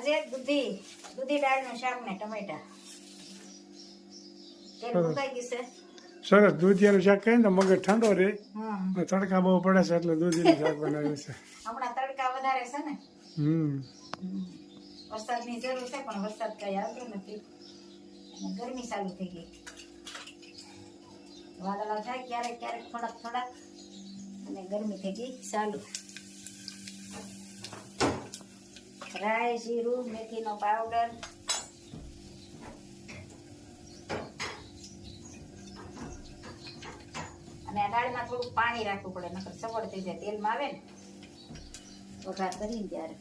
આજે દૂધી દૂધી દાળનું શાક ને ટમેટા. તેલ. મુકાઈ ગયું છે. સરસ દૂધિયાનું શાક તો મગજ ઠંડો રહે. તડકા બહુ પડે છે એટલે દૂધીનું શાક બનાવ્યું છે. હમણાં તડકા વધારે છે ને? હમ. વરસાદની જરૂર છે પણ વરસાદ કઈ આવતો નથી. અને ગરમી ચાલુ થઈ ગઈ. વાદળા થાય ક્યારેક ક્યારેક થોડાક થોડાક. અને ગરમી થઈ ગઈ ચાલુ. રાઈ, જીરું, મેથીનો પાવડર. અને આ દાળમાં થોડું પાણી રાખવું પડે, નકર સવડ થઈ જાય, તેલમાં આવે ને, વઘાર કરીને ત્યારે.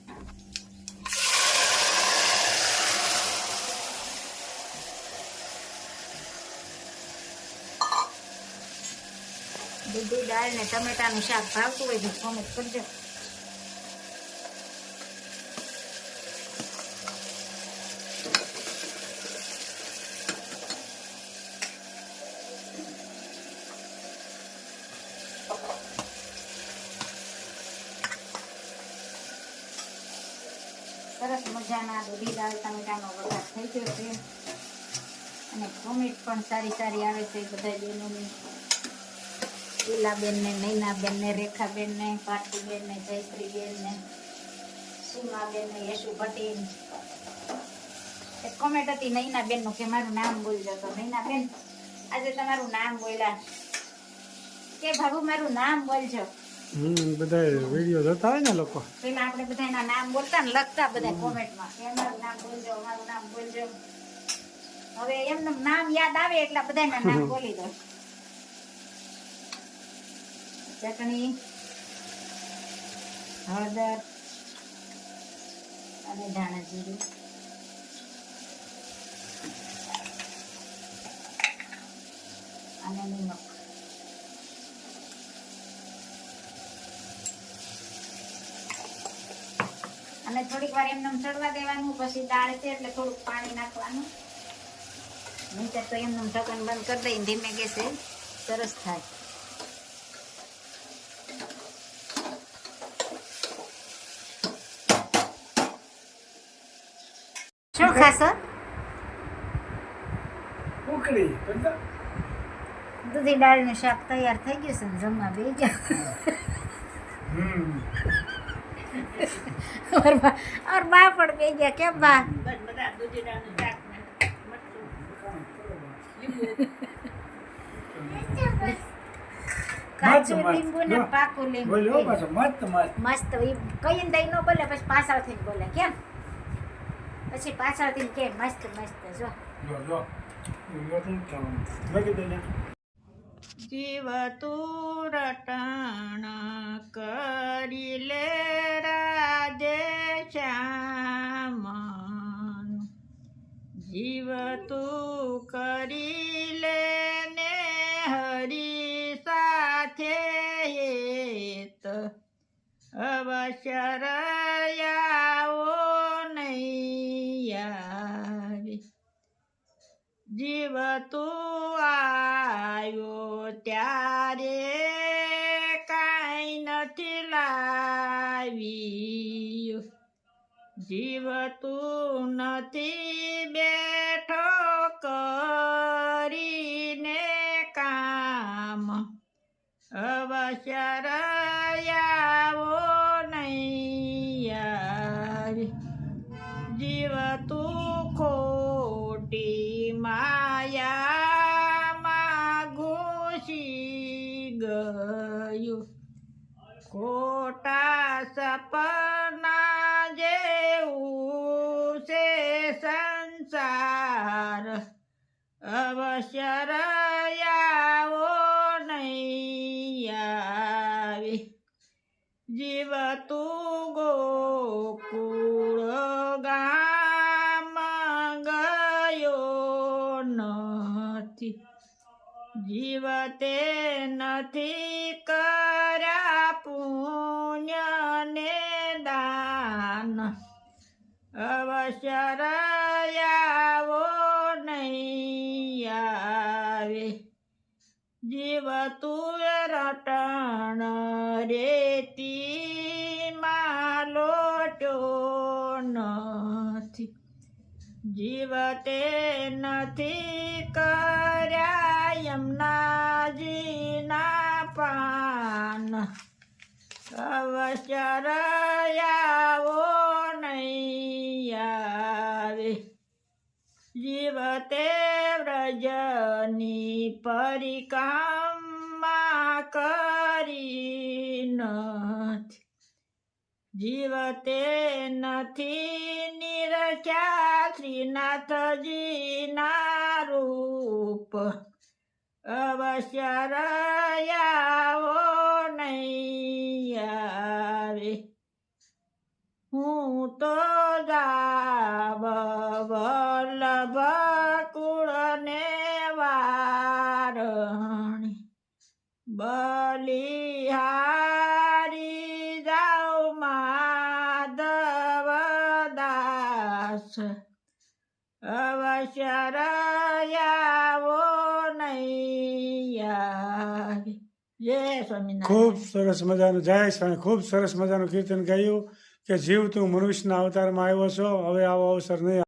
દૂધી દાળ ને ટમેટાનું શાક ભાવતું હોય તો કોમેન્ટ કરજો. સરસ મજાના દૂધી દાળ ટમેટાનો વઘાર થઈ ગયો છે. અને કોમેન્ટ પણ સારી સારી આવે છે બધા બહેનોની. લીલાબેન ને નૈનાબેન ને રેખાબેન ને પાર્થીબેન ને જયશ્રીબેન ને સુમાબેન ને યશુ ભટ્ટી કોમેન્ટ હતી નૈનાબેનનું કે મારું નામ બોલજો તો. નૈનાબેન, આજે તમારું નામ બોલ્યા. કે ભાભુ, મારું નામ બોલજો. હમ બધા વીડિયો જોતા હોય ને લોકો. પેલા આપણે બધાના નામ બોલતા ને લખતા બધા કોમેન્ટમાં. કે નામ બોલજો અમારું નામ બોલજો. હવે એમનું નામ યાદ આવે એટલા બધાના નામ બોલી દો. ચટણી હળદર અને ધાણા જીરું અને નિમક અને થોડીક વાર એમને ચડવા દેવાનું પછી દાળ છે એટલે થોડુંક પાણી નાખવાનું. નહીંતર તો એમનું ઢક્કન બંધ કરી દઈને ધીમે ગેસે સરસ થાય. શું ખાશો? દૂધી દાળનું શાક તૈયાર થઈ ગયું છે જમવા બે જાઓ. હમ. और बा और बा પણ બે ગયા કેમ બા કાચું મસ્ત. લીંબુ ને જો. પાકું લીંબુ બોલ્યો બે. પાછો મસ્ત મસ્ત મસ્ત ઈ કઈ દઈ નો બોલે પછી પાછળથી જ બોલે કેમ પછી પાછળથી કે મસ્ત મસ્ત જો જો જો એવું ખાવાનું બાકી તો ન્યા. જીવ તું રટણ કરી લે રાજે શ્યામન જીવ તું કરી લે ને હરી સાથે હેત. અવશ્ય રયાઓ નહીં જીવ તું આવ્યો ત્યારે કાંઈ નથી લાવ્યું જીવ તું નથી બેઠો કરીને કામ. અવશ્ય રયાવો નહીં આવી જીવ તું ખોટી માયામાં ઘૂસી ગયું. ખોટા સપના જેવું છે સંસાર અવશ્ય રયાવો નહીં આવી જીવ તું ગોકુળ ગામ ગયો નથી જીવતે નથી કર્યા પુણ્ય અવશ્ય નહીં આવે. જીવ તું રટણ રેતી નથી. જીવ તે નથી કર્યા એમના જીના પાન. અવશ્ય રયાવો નહીં જીવતે વ્રજની પરિકામા કરી નથી. જીવતે નથી નિરખ્યા શ્રીનાથજીના રૂપ. અવશ્ય રયાવો નહીં આવે. હું તો જાવ બલિહારી જાઉ માધવ દાસ અવશ્ય રયાવો નહીં આવે જય ખૂબ સરસ મજાનું જય સ્વામી ખૂબ સરસ મજાનું કીર્તન ગાયું કે જીવ તું મનુષ્યના અવતારમાં આવ્યો છો હવે આવો અવસર નહીં.